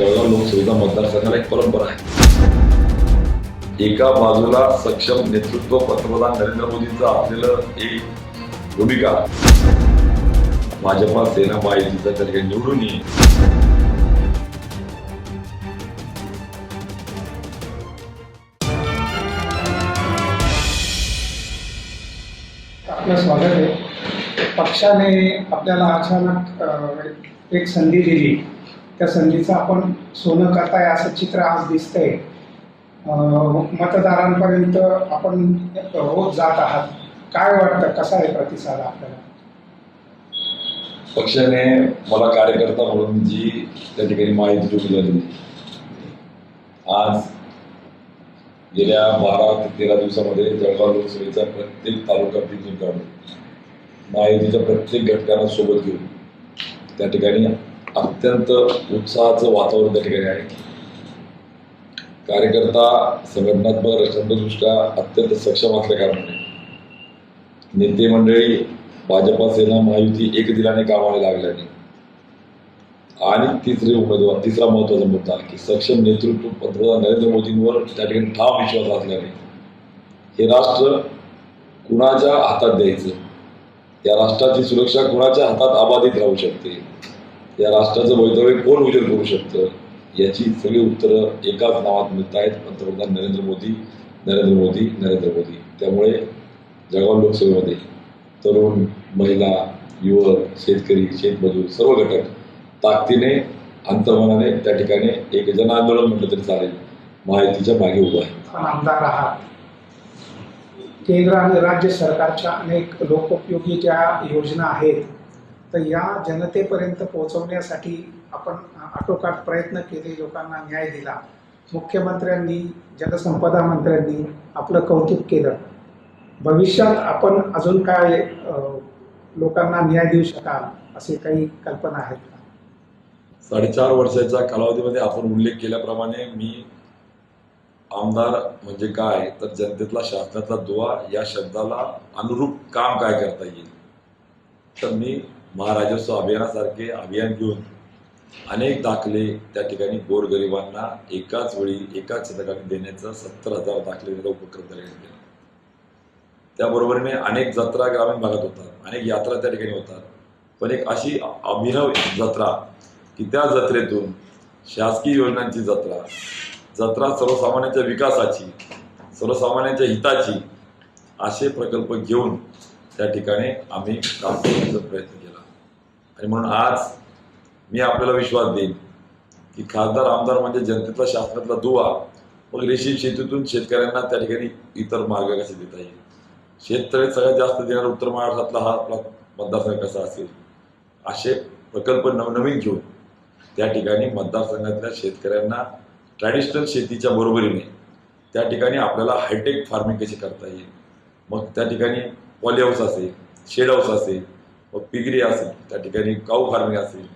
जळगाव लोकसभेचा मतदारसंघाला एक परंपरा आहे. एका बाजूला सक्षम नेतृत्व पंतप्रधान नरेंद्र मोदींचं असलेलं एक भूमिका. भाजपा सेना महायुतीचा त्या ठिकाणी निवडून येईल. आपलं स्वागत आहे. पक्षाने आपल्याला अचानक एक संधी दिली. त्या संधीचं आपण सोनं करताय असं चित्र आज दिसतंय. मतदारांपर्यंत आपण रोज जात आहात. काय वाटतं? कसा आहे प्रतिसाद आपल्याला? पक्षाने मला कार्यकर्ता म्हणून जी त्या ठिकाणी माहिती दिली. आज गेल्या बारा ते तेरा दिवसामध्ये जळगाव लोकसभेचा प्रत्येक तालुका पिकून काढून महायुतीच्या प्रत्येक घटकांना सोबत घेऊन त्या ठिकाणी अत्यंत उत्साहाचं वातावरण त्या ठिकाणी आहे. कार्यकर्ता संघटनात्मक रचनात्मकदृष्ट्या अत्यंत सक्षम असल्या कारणाने. नेते मंडळी भाजपा सेना महायुती एक दिलाने कामाला लागल्याने. आणि तिसरे उमेदवार तिसरा महत्त्वाचा मुद्दा की सक्षम नेतृत्व पंतप्रधान नरेंद्र मोदींवर त्या ठिकाणी ठाम विश्वास असल्याने. हे राष्ट्र कुणाच्या हातात द्यायचं? या राष्ट्राची सुरक्षा कुणाच्या हातात अबाधित राहू शकते? या राष्ट्राचं भवितव्य कोण उजेड करू शकतं? याची सगळी उत्तरं एकाच नावात मिळत आहेत. पंतप्रधान नरेंद्र मोदी नरेंद्र मोदी नरेंद्र मोदी. त्यामुळे जळगाव लोकसभेमध्ये तरुण महिला युवक शेतकरी शेतमजूर सर्व घटक ताकदीने अंतर्मनाने त्या ठिकाणी एक जन आंदोलन म्हटलं तरी चालेल. माहितीच्या मागे उभं आहे. आमदार आहात. केंद्र आणि राज्य सरकारच्या अनेक लोकोपयोगी ज्या योजना आहेत तर या जनतेपर्यंत पोहोचवण्यासाठी आपण आटोकाट प्रयत्न केले लोकांना न्याय दिला. मुख्यमंत्र्यांनी जलसंपदा मंत्र्यांनी आपलं कौतुक केलं. भविष्यात आपण अजून काय लोकांना न्याय देऊ शकाल असे काही कल्पना आहेत का? साडेचार वर्षाच्या कालावधीमध्ये आपण उल्लेख केल्याप्रमाणे मी आमदार म्हणजे काय तर जनतेतला शासनातला दुवा या शब्दाला अनुरूप काम काय करता येईल? तर मी महाराजस्व अभियानासारखे अभियान घेऊन अनेक दाखले त्या ठिकाणी गोरगरिबांना एकाच वेळी एकाच शतकाने देण्याचा सत्तर हजार दाखले देण्याचा उपक्रम त्या ठिकाणी केला त्याबरोबरीने अनेक जत्रा ग्रामीण भागात होतात अनेक यात्रा त्या ठिकाणी होतात. पण एक अशी अभिनव जत्रा की त्या जत्रेतून शासकीय योजनांची जत्रा जत्रा सर्वसामान्यांच्या विकासाची सर्वसामान्यांच्या हिताची असे प्रकल्प घेऊन त्या ठिकाणी आम्ही काम करण्याचा प्रयत्न केला. आणि म्हणून आज मी आपल्याला विश्वास देईन की खासदार आमदार म्हणजे जनतेतला शासनातला दुवा मग रेशीम शेतीतून शेतकऱ्यांना त्या ठिकाणी इतर मार्ग कसे देता येईल. शेततळे सगळ्यात जास्त देणारा उत्तर महाराष्ट्रातला हा आपला मतदारसंघ कसा असेल? असे प्रकल्प नवनवीन घेऊन त्या ठिकाणी मतदारसंघातल्या शेतकऱ्यांना ट्रॅडिशनल शेतीच्या बरोबरीने त्या ठिकाणी आपल्याला हायटेक फार्मिंग कशी करता येईल? मग त्या ठिकाणी पॉली हाऊस असेल शेड हाऊस असेल मग पिगरी असेल त्या ठिकाणी काऊ फार्मिंग असेल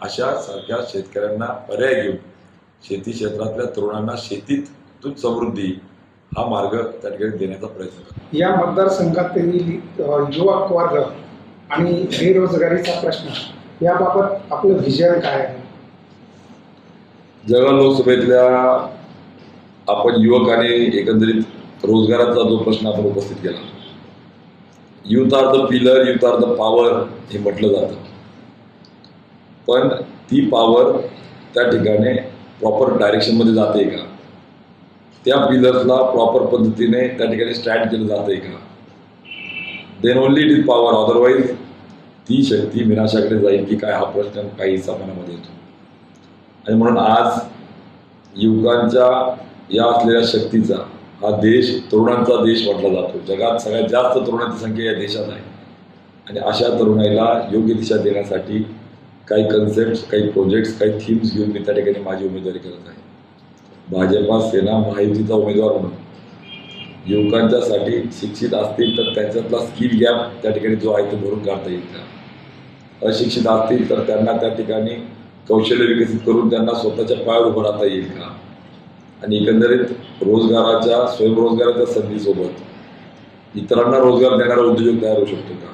अशा सारख्या शेतकऱ्यांना पर्याय घेऊन शेती क्षेत्रातल्या तरुणांना शेतीतून समृद्धी हा मार्ग त्या ठिकाणी देण्याचा प्रयत्न करतो. या मतदारसंघातील अ, युवक वर्ग आणि बेरोजगारीचा प्रश्न याबाबत आपलं व्हिजन काय आहे? जळगाव लोकसभेतल्या आपण युवक आणि एकंदरीत रोजगाराचा जो प्रश्न आपण उपस्थित केला youth are the pillar youth are the power हे म्हटलं जातं. पण ती पॉवर त्या ठिकाणी प्रॉपर डायरेक्शनमध्ये जाते का? त्या पिलर्सला प्रॉपर पद्धतीने त्या ठिकाणी स्टँड केलं जातंय का? Then only it is power otherwise ती शक्ती विनाशाकडे जाईल की काय हा प्रश्न काही मनामध्ये येतो. आणि म्हणून आज युवकांच्या या असलेल्या शक्तीचा हा देश तरुणांचा देश म्हटला जातो. जगात सगळ्यात जास्त तरुणांची संख्या या देशात आहे. आणि अशा तरुणाईला योग्य दिशा देण्यासाठी काही कन्सेप्ट काही प्रोजेक्ट्स काही थीम्स घेऊन मी त्या ठिकाणी माझी उमेदवारी करत आहे. भाजपा सेना महायुतीचा उमेदवार म्हणून. युवकांच्यासाठी शिक्षित असतील तर त्यांच्यातला स्किल गॅप त्या ठिकाणी जो आहे तो भरून काढता येईल का? अशिक्षित असतील तर त्यांना त्या ठिकाणी कौशल्य विकसित करून त्यांना स्वतःच्या पायावर उभं राहता येईल का? आणि एकंदरीत रोजगाराच्या स्वयंरोजगाराच्या संधीसोबत इतरांना रोजगार देणारा उद्योजक तयार होऊ शकतो का?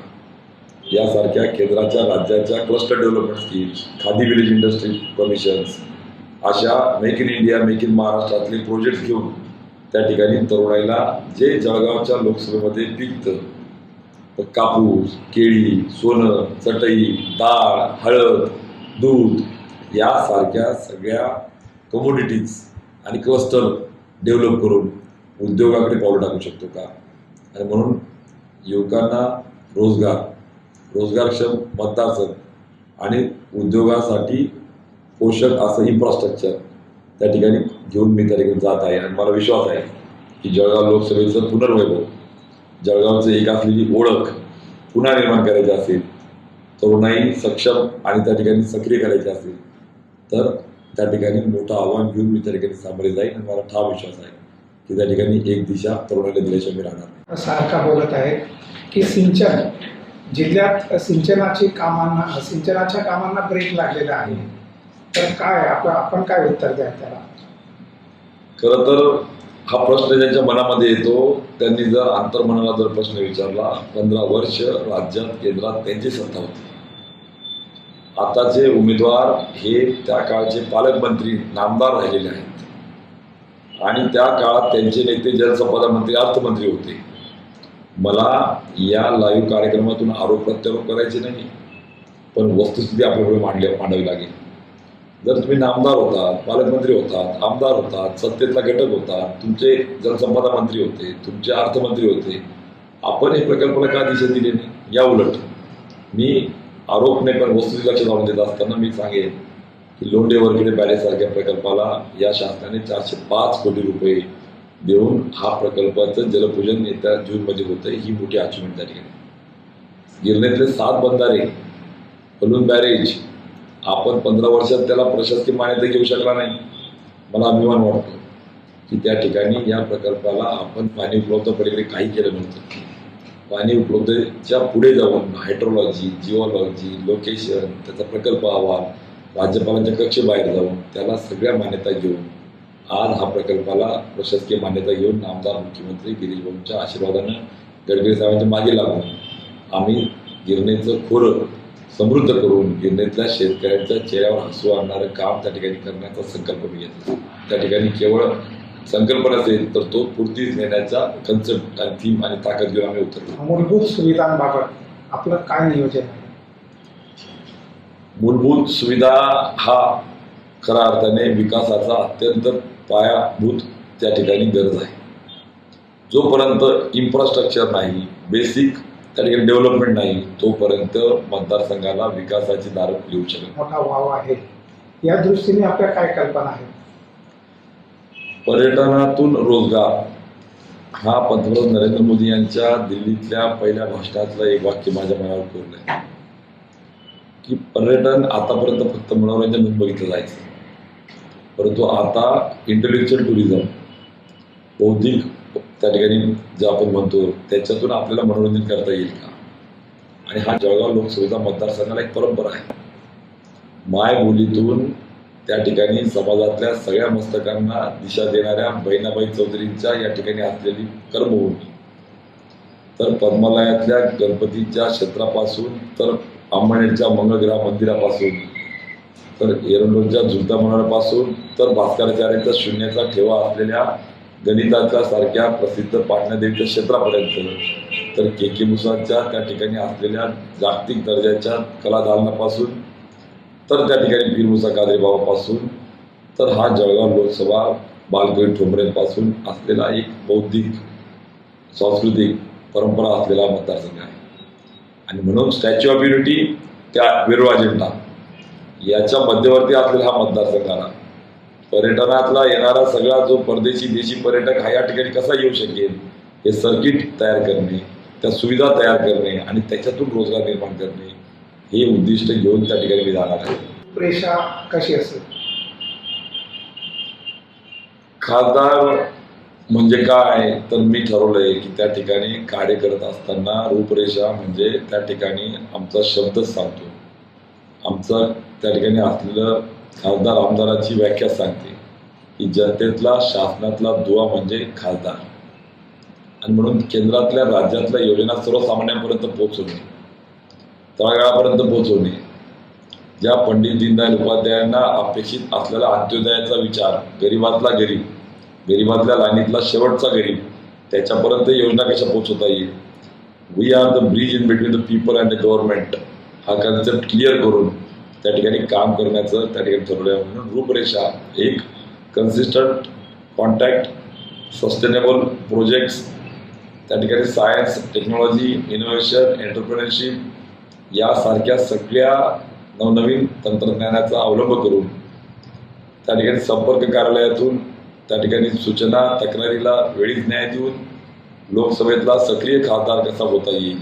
यासारख्या केंद्राच्या राज्याच्या cluster development schemes Khadi village industry commissions अशा make in India make in महाराष्ट्रातले प्रोजेक्ट घेऊन त्या ठिकाणी तरुणाईला जे जळगावच्या लोकसभेमध्ये पिकतं तर कापूस केळी सोनं चटई डाळ हळद दूध यासारख्या सगळ्या कमोडिटीज आणि क्लस्टर डेव्हलप करून उद्योगाकडे पाऊल टाकू शकतो का? आणि म्हणून युवकांना रोजगार रोजगारक्षम मतदारसंघ आणि उद्योगासाठी पोषक असं इन्फ्रास्ट्रक्चर त्या ठिकाणी घेऊन मी त्या ठिकाणी जात आहे आणि मला विश्वास आहे की जळगाव लोकसभेचं पुनर्वैभव जळगावचं एक असलेली ओळख पुन्हा निर्माण करायची असेल तरुणाई सक्षम आणि त्या ठिकाणी सक्रिय करायची असेल तर त्या ठिकाणी मोठं आव्हान घेऊन मी त्या ठिकाणी सामोरे जाईन आणि मला ठाम विश्वास आहे की त्या ठिकाणी एक दिशा तरुणाईला दिल्याशिवाय मी राहणार नाही. सारखा बोलत आहे की सिंचन जिल्ह्यात सिंचनाची कामांना सिंचनाच्या कामांना ब्रेक लागलेला आहे. तर काय आपण आपण काय उत्तर द्या त्याला? खरं तर हा प्रश्न ज्यांच्या मनामध्ये येतो त्यांनी जर अंतर्मनाला जर प्रश्न विचारला पंधरा वर्ष राज्यात केंद्रात त्यांची सत्ता होती. आताचे उमेदवार हे त्या काळचे पालकमंत्री नामदार राहिलेले आहेत. आणि त्या काळात त्यांचे नेते जलसंपदा मंत्री अर्थमंत्री होते. मला या लाईव्ह कार्यक्रमातून आरोप प्रत्यारोप करायचे नाही पण वस्तुस्थिती आपल्याकडे मांडल्या मांडावी लागेल. जर तुम्ही नामदार होतात पालकमंत्री होतात आमदार होतात सत्तेतला घटक होता तुमचे जलसंपदा मंत्री होते तुमचे अर्थमंत्री होते आपण हे प्रकल्पाला का दिशा दिली नाही? या उलट मी आरोप नाही पण वस्तुस्थिती लक्षात आणून देत असताना मी सांगेन की लोंढे वरखेडे बॅरेजसारख्या प्रकल्पाला या शासनाने चारशे पाच कोटी रुपये देऊन हा प्रकल्पाचं जलपूजन येत्या जूनमध्ये होतं ही मोठी अचिव्हमेंट त्या ठिकाणी. गिरणीतले सात बंधारे बलून बॅरेज आपण पंधरा वर्षात त्याला प्रशस्ती मान्यता घेऊ शकला नाही. मला अभिमान वाटतो की त्या ठिकाणी या प्रकल्पाला आपण पाणी उपलब्ध पलीकडे काही केलं नव्हतं. पाणी उपलब्धच्या पुढे जाऊन हायड्रोलॉजी जिओलॉजी लोकेशन त्याचा प्रकल्प अहवाल राज्यपालांच्या कक्षेबाहेर जाऊन त्याला सगळ्या मान्यता घेऊन आज हा प्रकल्पाला प्रशासकीय मान्यता घेऊन आमदार मुख्यमंत्री गिरीश भाऊंच्या आशीर्वादानं गडकरी साहेबांच्या मागे लागून आम्ही गिरणेचं खोरं समृद्ध करून गिरणेतल्या शेतकऱ्यांच्या चेहऱ्यावर हसू आणणारं काम त्या ठिकाणी करण्याचा संकल्प मी घेतला. त्या ठिकाणी केवळ संकल्प नसेल तर तो पूर्तीच नेण्याचा कन्सेप्ट आणि थीम आणि ताकद घेऊन आम्ही उतरलो. मूलभूत सुविधांबाबत आपलं काय नियोजन मूलभूत सुविधा हा खऱ्या अर्थाने विकासाचा अत्यंत पायाभूत त्या ठिकाणी गरज आहे. जोपर्यंत इन्फ्रास्ट्रक्चर नाही बेसिक त्या ठिकाणी डेव्हलपमेंट नाही तोपर्यंत मतदारसंघाला विकासाची दारं होऊ शकत मोठा वाव आहे. या दृष्टीने आपल्या काय कल्पना आहेत? पर्यटनातून रोजगार. हा पंतप्रधान नरेंद्र मोदी यांच्या दिल्लीतल्या पहिल्या भाषणातलं एक वाक्य माझ्या मनावर आहे. की पर्यटन आतापर्यंत फक्त मनोरंजन म्हणून बघितलं जायचं. परंतु आता इंटेलेक्च्युअल टुरिझम बौद्धिक त्या ठिकाणी जे आपण म्हणतो त्याच्यातून आपल्याला मनोरंजन करता येईल का? आणि हा जळगाव लोकसभेचा मतदारसंघाला एक परंपरा आहे. माय बोलीतून त्या ठिकाणी समाजातल्या सगळ्या मस्तकांना दिशा देणाऱ्या बहिणाबाई चौधरींच्या या ठिकाणी असलेली कर्मभूमी. तर पद्मालयातल्या गणपतीच्या क्षेत्रापासून तर अंबनेरच्या मंगळग्रह मंदिरापासून तर एरंडोलच्या झुलता मंडळापासून तर भास्कराचार्यांचा शून्याचा ठेवा असलेल्या गणिताच्या सारख्या प्रसिद्ध पाटणादेवीच्या क्षेत्रापर्यंत तर के के मुसांच्या त्या ठिकाणी असलेल्या जागतिक दर्जाच्या कला दालनापासून तर त्या ठिकाणी पीरमुसा कादरेबाबापासून तर हा जळगाव लोकसभा बालकवी ठोंबरेपासून असलेला एक बौद्धिक सांस्कृतिक परंपरा असलेला मतदारसंघ आहे. आणि म्हणून स्टॅच्यू ऑफ युनिटी त्या वेरूळ अजेंडा याच्या मध्यवर्ती असलेला हा मतदारसंघ आला पर्यटनातला येणारा सगळा जो परदेशी देशी पर्यटक हा या ठिकाणी कसा येऊ शकेल हे सर्किट तयार करणे त्या सुविधा तयार करणे आणि त्याच्यातून रोजगार निर्माण करणे हे उद्दिष्ट घेऊन त्या ठिकाणी मी जाणार आहे. प्रेषा कशी असेल खासदार म्हणजे काय? तर मी ठरवलंय की त्या ठिकाणी कार्य करत असताना रूपरेषा म्हणजे त्या ठिकाणी आमचा शब्दच सांगतो. आमचा त्या ठिकाणी असलेलं खासदार आमदाराची व्याख्या सांगते की जनतेतला शासनातला दुवा म्हणजे खासदार. आणि म्हणून केंद्रातल्या राज्यातल्या योजना सर्वसामान्यांपर्यंत पोहोचवणे. तळागाळापर्यंत पोहोचवणे. ज्या पंडित दीनदयाल उपाध्यायांना अपेक्षित असलेला अंत्योदयाचा विचार गरीबातला गरीब गरीबातल्या लाईनीतला शेवटचा गरीब त्याच्यापर्यंत योजना कशा पोहोचवता येईल? We are the bridge in between the people and the government हा कन्सेप्ट क्लिअर करून त्या ठिकाणी काम करण्याचं त्या ठिकाणी ठरवलं आहे म्हणून रूपरेषा एक कन्सिस्टंट कॉन्टॅक्ट सस्टेनेबल प्रोजेक्ट्स त्या ठिकाणी सायन्स टेक्नॉलॉजी इनोव्हेशन एंटरप्रिनरशिप यासारख्या सगळ्या नवनवीन तंत्रज्ञानाचा अवलंब करून त्या ठिकाणी संपर्क कार्यालयातून त्या ठिकाणी सूचना तक्रारीला वेळीच न्याय देऊन लोकसभेतला सक्रिय खासदार कसा होता येईल?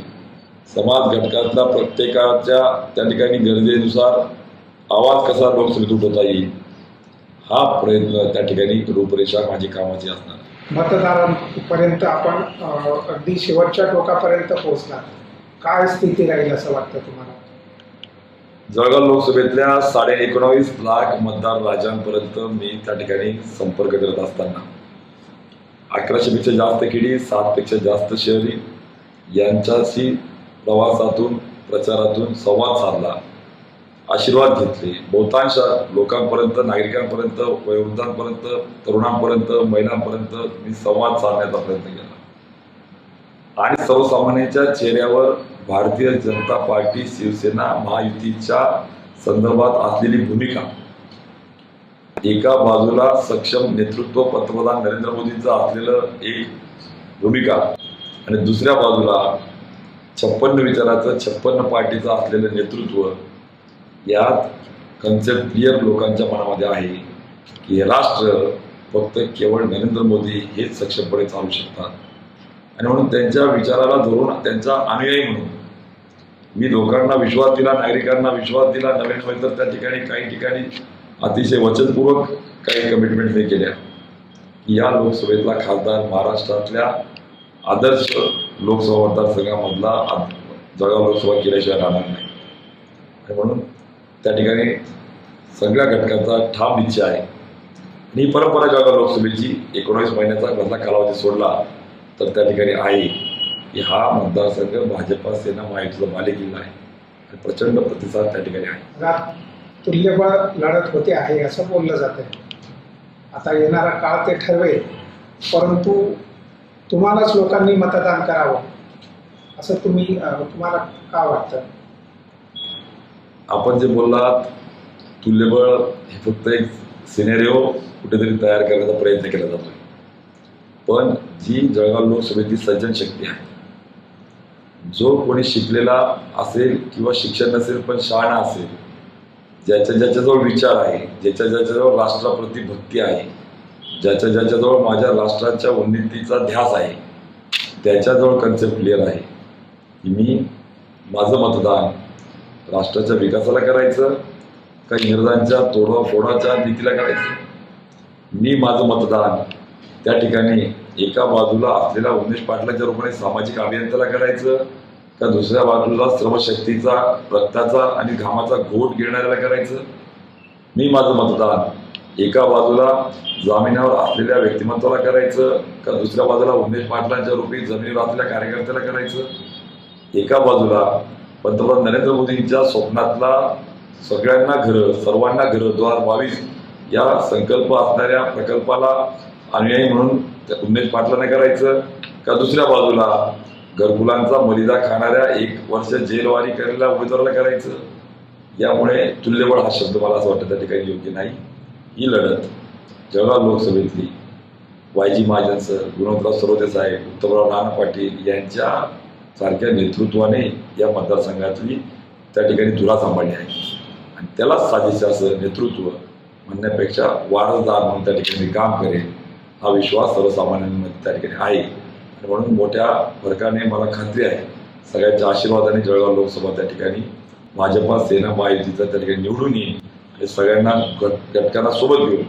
समाज घटकातला प्रत्येकाच्या त्या ठिकाणी गरजेनुसार आवाज कसा लोकसभेत उठवता येईल? हा प्रयत्न त्या ठिकाणी रूपरेषा माझी कामाची असणार. मतदारांपर्यंत आपण अगदी शेवटच्या टोकापर्यंत पोहोचणार. काय स्थिती राहील असं वाटतं तुम्हाला? जळगाव लोकसभेतल्या साडे एकोणावीस लाख मतदार राजांपर्यंत मी त्या ठिकाणी संपर्क करत असताना अकराशेपेक्षा जास्त किडी सातपेक्षा जास्त शहरी यांच्याशी प्रवासातून प्रचारातून संवाद साधला आशीर्वाद घेतले. बहुतांश लोकांपर्यंत नागरिकांपर्यंत वयोवृद्धांपर्यंत तरुणांपर्यंत महिलांपर्यंत मी संवाद साधण्याचा प्रयत्न केला. आणि सर्वसामान्यांच्या चेहऱ्यावर भारतीय जनता पार्टी शिवसेना महायुतीच्या संदर्भात असलेली भूमिका. एका बाजूला सक्षम नेतृत्व पंतप्रधान नरेंद्र मोदींचं असलेलं एक भूमिका आणि दुसऱ्या बाजूला छप्पन्न विचाराचं छप्पन्न पार्टीचं असलेलं नेतृत्व यात कन्सेप्ट क्लिअर लोकांच्या मनामध्ये आहे की हे राष्ट्र फक्त केवळ नरेंद्र मोदी हेच सक्षमपणे चालू शकतात. आणि म्हणून त्यांच्या विचाराला धरून त्यांचा अनुयायी म्हणून. मी लोकांना विश्वास दिला नागरिकांना विश्वास दिला नवीन होईल तर त्या ठिकाणी काही ठिकाणी अतिशय वचनपूर्वक काही कमिटमेंट मी केल्या. की या लोकसभेतला खासदार महाराष्ट्रातल्या आदर्श लोकसभा मतदारसंघामधला जळगाव लोकसभा केल्याशिवाय राहणार नाही. आणि म्हणून त्या ठिकाणी सगळ्या घटकांचा ठाम इच्छा आहे. आणि ही परंपरा जळगाव लोकसभेची एकोणावीस महिन्याचा मधला कालावधी सोडला. तर त्या ठिकाणी आहे की हा मतदारसंघ भाजपा सेना महायुतीचा बालेकिल्ला आहे. आणि प्रचंड प्रतिसाद त्या ठिकाणी आहे. तुल्यबळ लढत होते आहे असं बोललं जात आहे आता येणारा काळ ते ठरवेल. परंतु तुम्हालाच लोकांनी मतदान करावं. असं तुम्ही तुम्हाला का वाटतं? आपण जे बोललात तुल्यबळ हे फक्त एक सिनेरिओ कुठेतरी तयार करण्याचा प्रयत्न केला जातोय. पण जी जळगाव लोकसभेची सज्जन शक्ती आहे. जो कोणी शिकलेला असेल किंवा शिक्षण नसेल पण शहाणा असेल ज्याच्या ज्याच्याजवळ विचार आहे ज्याच्या ज्याच्याजवळ राष्ट्राप्रती भक्ती आहे ज्याच्या ज्याच्याजवळ माझ्या राष्ट्राच्या उन्नतीचा ध्यास आहे त्याच्याजवळ कन्सेप्ट क्लिअर आहे की मी माझं मतदान राष्ट्राच्या विकासाला करायचं का इंग्रजांच्या तोडवा फोडाच्या नीतीला करायचं. मी माझं मतदान त्या ठिकाणी एका बाजूला असलेल्या उमेश पाटलाच्या रूपाने सामाजिक अभियंत्याला करायचं का दुसऱ्या बाजूला श्रमशक्तीचा रक्ताचा आणि घामाचा घोट गिरणाऱ्याला करायचं? मी माझं मतदान. एका बाजूला जामिनावर असलेल्या व्यक्तिमत्वाला करायचं का दुसऱ्या बाजूला उमेश पाटलांच्या रूपी जमिनीवर असलेल्या कार्यकर्त्याला करायचं? एका बाजूला पंतप्रधान नरेंद्र मोदींच्या स्वप्नातला सगळ्यांना घरं सर्वांना घरं दोन हजार बावीस या संकल्प असणाऱ्या प्रकल्पाला अनुयायी म्हणून त्या उमेश पाटलाने करायचं? का दुसऱ्या बाजूला? घरकुलांचा मलिदा खाणाऱ्या एक वर्ष जेलवारी करायला उमेदवाराला करायचं? यामुळे तुल्यबळ हा शब्द मला असं वाटतं त्या ठिकाणी योग्य नाही. ही लढत Jalgaon लोकसभेतली. Y G Mahajan sir Gunwantrao Sarode साहेब उत्तमराव नाना पाटील यांच्या सारख्या नेतृत्वाने या मतदारसंघातली त्या ठिकाणी धुरा सांभाळली आहे. आणि त्यालाच साजेसे असं नेतृत्व म्हणण्यापेक्षा वारसदार म्हणून त्या ठिकाणी काम करेन. हा विश्वास सर्वसामान्यांमध्ये त्या ठिकाणी आहे. आणि म्हणून मोठ्या फरकाने मला खात्री आहे सगळ्यांच्या आशीर्वादाने जळगाव लोकसभा त्या ठिकाणी भाजपा सेना महायुतीचा त्या ठिकाणी निवडून येईल. आणि सगळ्यांना घट घटकांना सोबत घेऊन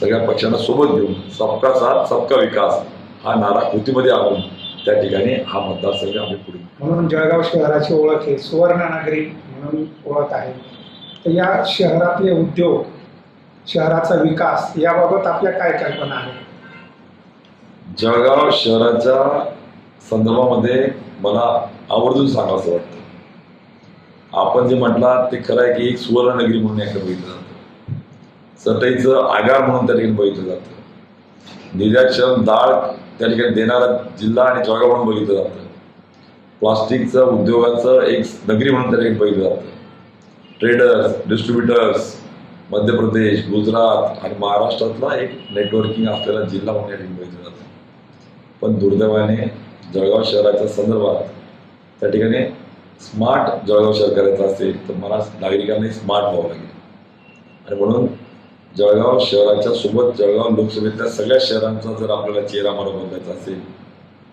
सगळ्या पक्षांना सोबत घेऊन सबका साथ सबका विकास हा नारा कृतीमध्ये आणून त्या ठिकाणी हा मतदारसंघ आम्ही पुढे म्हणून जळगाव शहराची ओळख आहे सुवर्ण नगरी म्हणून ओळख आहे. तर या शहरातले उद्योग शहराचा विकास याबाबत आपल्या काय कल्पना आहेत? जळगाव शहराच्या संदर्भामध्ये मला आवर्जून सांगावं वाटतं. आपण जे म्हटला ते खरं आहे की एक सुवर्णनगरी म्हणून याकडे बघितलं जातं. सतईचं आगार म्हणून त्या ठिकाणी बघितलं जातं. निर्याक्षम डाळ त्या ठिकाणी देणारा जिल्हा आणि जळगाव म्हणून बघितलं जातं. प्लास्टिकचं उद्योगाचं एक नगरी म्हणून त्या ठिकाणी बघितलं जातं. ट्रेडर्स डिस्ट्रीब्युटर्स मध्य प्रदेश गुजरात आणि महाराष्ट्रातला एक नेटवर्किंग असलेला जिल्हा म्हणून या ठिकाणी बघितलं जातं. पण दुर्दैवाने जळगाव शहराच्या संदर्भात त्या ठिकाणी स्मार्ट जळगाव शहर करायचं असेल तर मला नागरिकांनी स्मार्ट व्हावं लागेल. आणि म्हणून जळगाव शहराच्या सोबत जळगाव लोकसभेतल्या सगळ्या शहरांचा जर आपल्याला चेहरा मला बदलायचा असेल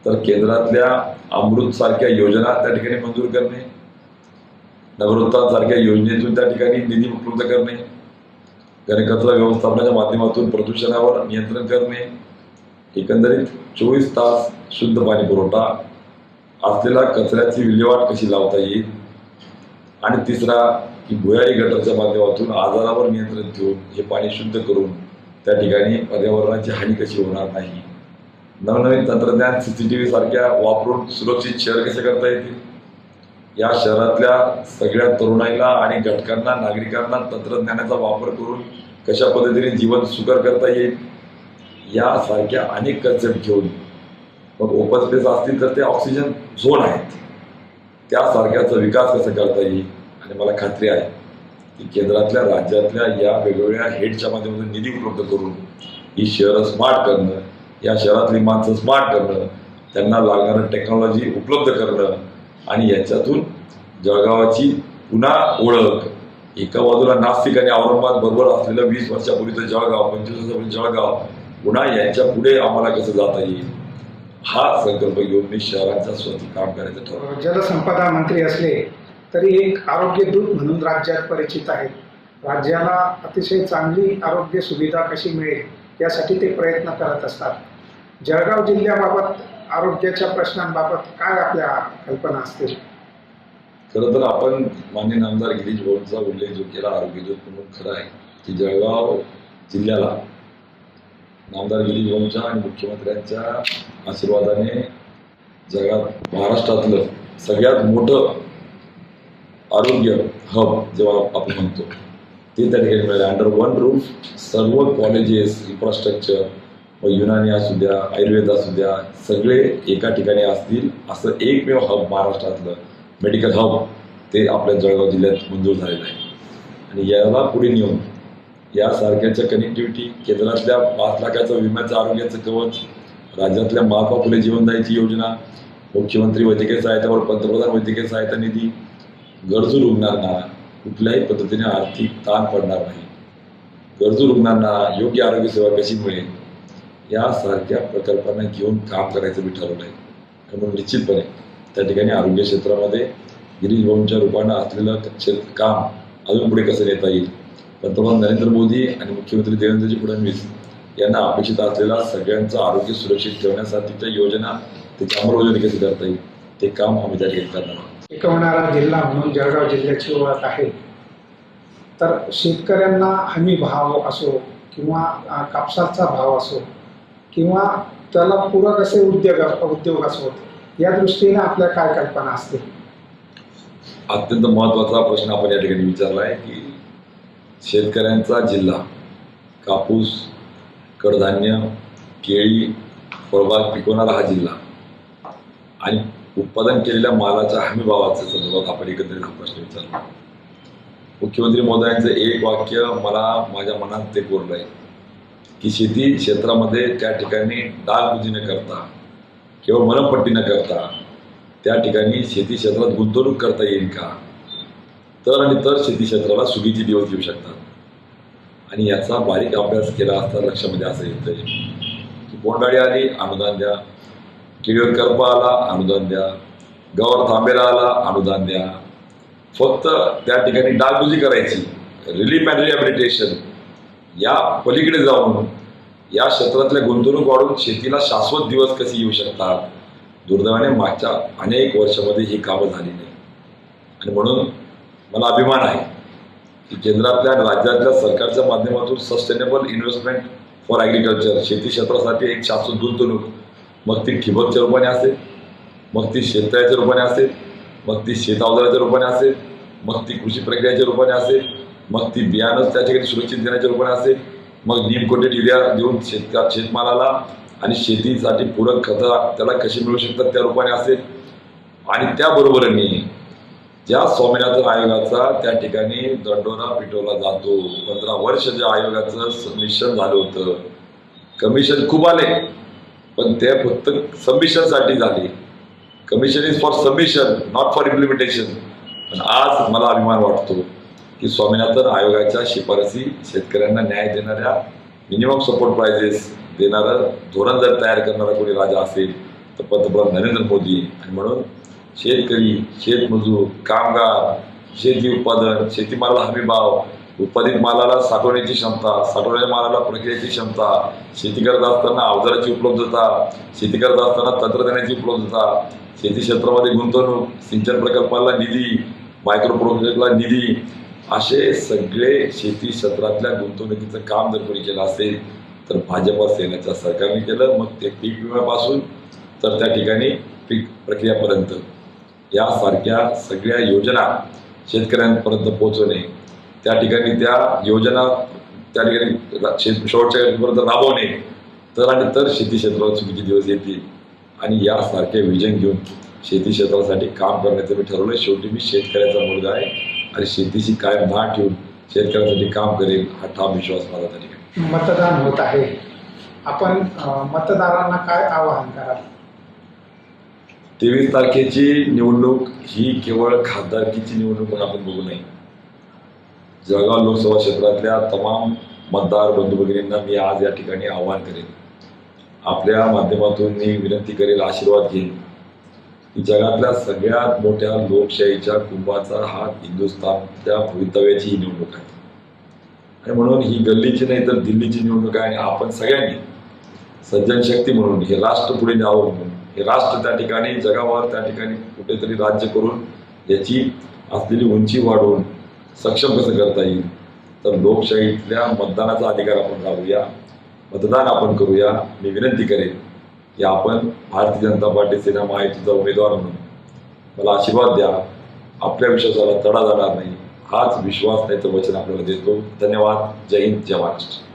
तर केंद्रातल्या अमृतसारख्या योजना त्या ठिकाणी मंजूर करणे नगरोत्थान योजनेतून त्या ठिकाणी निधी उपलब्ध करणे घनकचरा व्यवस्थापनाच्या माध्यमातून प्रदूषणावर नियंत्रण करणे एकंदरीत चोवीस तास शुद्ध पाणी पुरवठा असलेला कचऱ्याची विल्हेवाट कशी लावता येईल? आणि तिसरा की भुयारी गटाच्या माध्यमातून आजारावर नियंत्रण ठेवून हे पाणी शुद्ध करून त्या ठिकाणी पर्यावरणाची हानी कशी होणार नाही? नवनवीन तंत्रज्ञान सी सी टी सारख्या वापरून सुरक्षित शहर कसे करता येतील? या शहरातल्या सगळ्या तरुणाईला आणि घटकांना नागरिकांना तंत्रज्ञानाचा वापर करून कशा पद्धतीने जीवन सुकर करता येईल? यासारख्या अनेक कन्सेप्ट घेऊन मग ओपन स्पेस असतील तर ते ऑक्सिजन झोन आहेत. त्यासारख्याचा विकास कसा करता येईल? आणि मला खात्री आहे की केंद्रातल्या राज्यातल्या या वेगवेगळ्या हेडच्या माध्यमातून निधी उपलब्ध करून ही शहरं स्मार्ट करणं या शहरातली माणसं स्मार्ट करणं त्यांना लागणारं टेक्नॉलॉजी उपलब्ध करणं आणि याच्यातून जळगावाची पुन्हा ओळख एका बाजूला नाशिक आणि औरंगाबाद बरोबर असलेलं वीस वर्षापूर्वीचं जळगाव पंचवीस वर्षापूर्वी जळगाव पुन्हा यांच्या पुढे आम्हाला कसं जाता येईल? हा संकल्प घेऊन मी शहरांच्या स्वतः काम करायचं ठरवलं. जलसंपदा मंत्री असले तरी एक आरोग्य दूत म्हणून राज्यात परिचित आहेत. राज्याला अतिशय चांगली आरोग्य सुविधा कशी मिळेल यासाठी ते प्रयत्न करत असतात. जळगाव जिल्ह्याबाबत आरोग्याच्या प्रश्नांबाबत काय आपल्या कल्पना असतील? खरं तर आपण मान्य नामदार गिरीश भाऊंचा उल्लेख जो केला आरोग्य जो म्हणून खरं आहे की जळगाव जिल्ह्याला नामदार गिरीशभाऊंच्या आणि मुख्यमंत्र्यांच्या आशीर्वादाने जगात महाराष्ट्रातलं सगळ्यात मोठं आरोग्य हब जेव्हा आपण म्हणतो ते त्या ठिकाणी मिळालं. अंडर वन रूफ सर्व कॉलेजेस इन्फ्रास्ट्रक्चर व युनानी असू द्या आयुर्वेद असू द्या सगळे एका ठिकाणी असतील असं एकमेव हब महाराष्ट्रातलं मेडिकल हब ते आपल्या जळगाव जिल्ह्यात मंजूर झालेलं आहे. आणि याला पुढे नेऊन यासारख्याच्या कनेक्टिव्हिटी केंद्रातल्या पाच लाखाचं विम्याचं आरोग्याचं कवच राज्यातल्या महात्मा फुले जीवनदायीची योजना मुख्यमंत्री वैद्यकीय सहायतावर पंतप्रधान वैद्यकीय सहायता निधी गरजू रुग्णांना कुठल्याही पद्धतीने आर्थिक ताण पडणार नाही. गरजू रुग्णांना योग्य आरोग्य सेवा कशी मिळेल? यासारख्या प्रकल्पांना घेऊन काम करायचं मी ठरवलं आहे. त्यामुळे निश्चितपणे त्या ठिकाणी आरोग्य क्षेत्रामध्ये गिरीश भाऊंच्या रूपानं असलेलं क्षेत्र काम अजून पुढे कसं नेता येईल? पंतप्रधान नरेंद्र मोदी आणि मुख्यमंत्री देवेंद्रजी फडणवीस यांना अपेक्षित असलेला सगळ्यांचं आरोग्य सुरक्षित ठेवण्यासाठीच्या योजना त्याची अंमलबजावणी कशी करता येईल. ते काम आम्ही त्या ठिकाणी करणार आहोत. टिकवणारा जिल्हा म्हणून जळगाव जिल्ह्याची ओळख आहे. तर शेतकऱ्यांना हमी भाव असो किंवा कापसाचा भाव असो किंवा त्याला पूरक असे उद्योग उद्योग असो या दृष्टीने आपल्या काय कल्पना असतील? अत्यंत महत्त्वाचा प्रश्न आपण या ठिकाणी विचारला आहे की शेतकऱ्यांचा जिल्हा. कापूस कडधान्य केळी फळबाग पिकवणारा हा जिल्हा. आणि उत्पादन केलेल्या मालाच्या हमीभावाचा संदर्भात आपण एकत्रित हा प्रश्न विचारला मुख्यमंत्री महोदयांचं एक वाक्य मला माझ्या मनात ते कोरलं आहे की शेती क्षेत्रामध्ये त्या ठिकाणी डागबुजी न करता किंवा मनपट्टी न करता त्या ठिकाणी शेती क्षेत्रात गुंतवणूक करता येईल का? तर आणि तर शेती क्षेत्राला सुगीचे दिवस येऊ शकतात. आणि याचा बारीक अभ्यास केला असता लक्षामध्ये असं येतं की बोंडाळी आली अनुदान द्या. केळीवर करपा आला अनुदान द्या. गवर थांबेला आला अनुदान द्या. फक्त त्या ठिकाणी डागडुजी करायची. रिलीफ अँड रिहॅबिलिटेशन या पलीकडे जाऊन या क्षेत्रातल्या गुंतवणूक वाढून शेतीला शाश्वत दिवस कसे येऊ शकतात? दुर्दैवाने मागच्या अनेक वर्षामध्ये ही कामं झाली नाही. आणि म्हणून मला अभिमान आहे की केंद्रातल्या आणि राज्यातल्या सरकारच्या माध्यमातून सस्टेनेबल इन्व्हेस्टमेंट फॉर ॲग्रिकल्चर शेती क्षेत्रासाठी एक शासन गुंतवणूक मग ती ठिबकच्या रूपाने असेल मग ती शेततळ्याच्या रूपाने असेल मग ती शेतावजाराच्या रूपाने असेल मग ती कृषी प्रक्रियाच्या रूपाने असेल मग ती बियाणं त्या ठिकाणी सुरक्षित देण्याच्या रूपाने असेल मग नीम कोटेड युरिया देऊन शेतका शेतमालाला आणि शेतीसाठी पूरक खतं त्याला कशी मिळू शकतात त्या रूपाने असेल. आणि त्याबरोबरीने ज्या स्वामीनाथन आयोगाचा त्या ठिकाणी दंडोरा पिटवला जातो. पंधरा वर्ष ज्या आयोगाचं सबमिशन झालं होतं. कमिशन खूप आले. पण ते फक्त सबमिशनसाठी झाले. Commission is for submission not for implementation पण आज मला अभिमान वाटतो की स्वामीनाथन आयोगाच्या शिफारसी शेतकऱ्यांना न्याय देणाऱ्या मिनिमम सपोर्ट प्राइजेस देणारं धोरण जर तयार करणारा कोणी राजा असेल तर पंतप्रधान नरेंद्र मोदी. आणि म्हणून शेतकरी शेतमजूर कामगार शेती उत्पादन शेतीमालाला हमी भाव उत्पादित मालाला साठवण्याची क्षमता साठवण्याच्या मालाला प्रक्रियेची क्षमता शेती करत असताना अवजाराची उपलब्धता शेती करत असताना तंत्रज्ञानाची उपलब्धता शेती क्षेत्रामध्ये गुंतवणूक सिंचन प्रकल्पाला निधी मायक्रो प्रोजेक्टला निधी असे सगळे शेती क्षेत्रातल्या गुंतवणुकीचं काम जर कोणी केलं असेल तर भाजपा सेनेच्या सरकारने केलं मग ते पीक विम्यापासून तर त्या ठिकाणी पीक प्रक्रियापर्यंत. यासारख्या सगळ्या योजना शेतकऱ्यांपर्यंत पोहोचवणे त्या ठिकाणी त्या योजना त्या ठिकाणी शेत शेवटच्या पर्यंत राबवणे तर आणि तर शेती क्षेत्रावर चुकीचे दिवस येतील. आणि यासारखे विजन घेऊन शेती क्षेत्रासाठी काम करण्याचं मी ठरवलं. शेवटी मी शेतकऱ्याचा मुलगा आहे आणि शेतीशी कायम ना ठेवून शेतकऱ्यांसाठी काम करेल हा ठाम विश्वास माझा त्या ठिकाणी. मतदान होत आहे. आपण मतदारांना काय आवाहन कराल? तेवीस तारखेची निवडणूक ही केवळ खासदारकीची निवडणूक म्हणून आपण बघू नये. जळगाव लोकसभा क्षेत्रातल्या तमाम मतदार बंधू भगिनींना मी आज या ठिकाणी आवाहन करेन. आपल्या माध्यमातून मी विनंती करेल आशीर्वाद घेईन. की जगातल्या सगळ्यात मोठ्या लोकशाहीच्या कुंभाचा हा हिंदुस्थानच्या भवितव्याची ही निवडणूक आहे. आणि म्हणून ही गल्लीची नाही तर दिल्लीची निवडणूक आहे आणि आपण सगळ्यांनी सज्जन शक्ती म्हणून हे राष्ट्र पुढे न्यावं म्हणून हे राष्ट्र त्या ठिकाणी जगावर त्या ठिकाणी कुठेतरी राज्य करून याची असलेली उंची वाढवून सक्षम कसं करता येईल? तर लोकशाहीतल्या मतदानाचा अधिकार आपण लावूया मतदान आपण करूया. मी विनंती करेन की आपण भारतीय जनता पार्टी सेना महायुतीचा उमेदवार म्हणून मला आशीर्वाद द्या. आपल्या विश्वासाला तडा जाणार नाही. हाच विश्वास नाही तर वचन आपल्याला देतो. धन्यवाद. जय हिंद. जय महाराष्ट्र.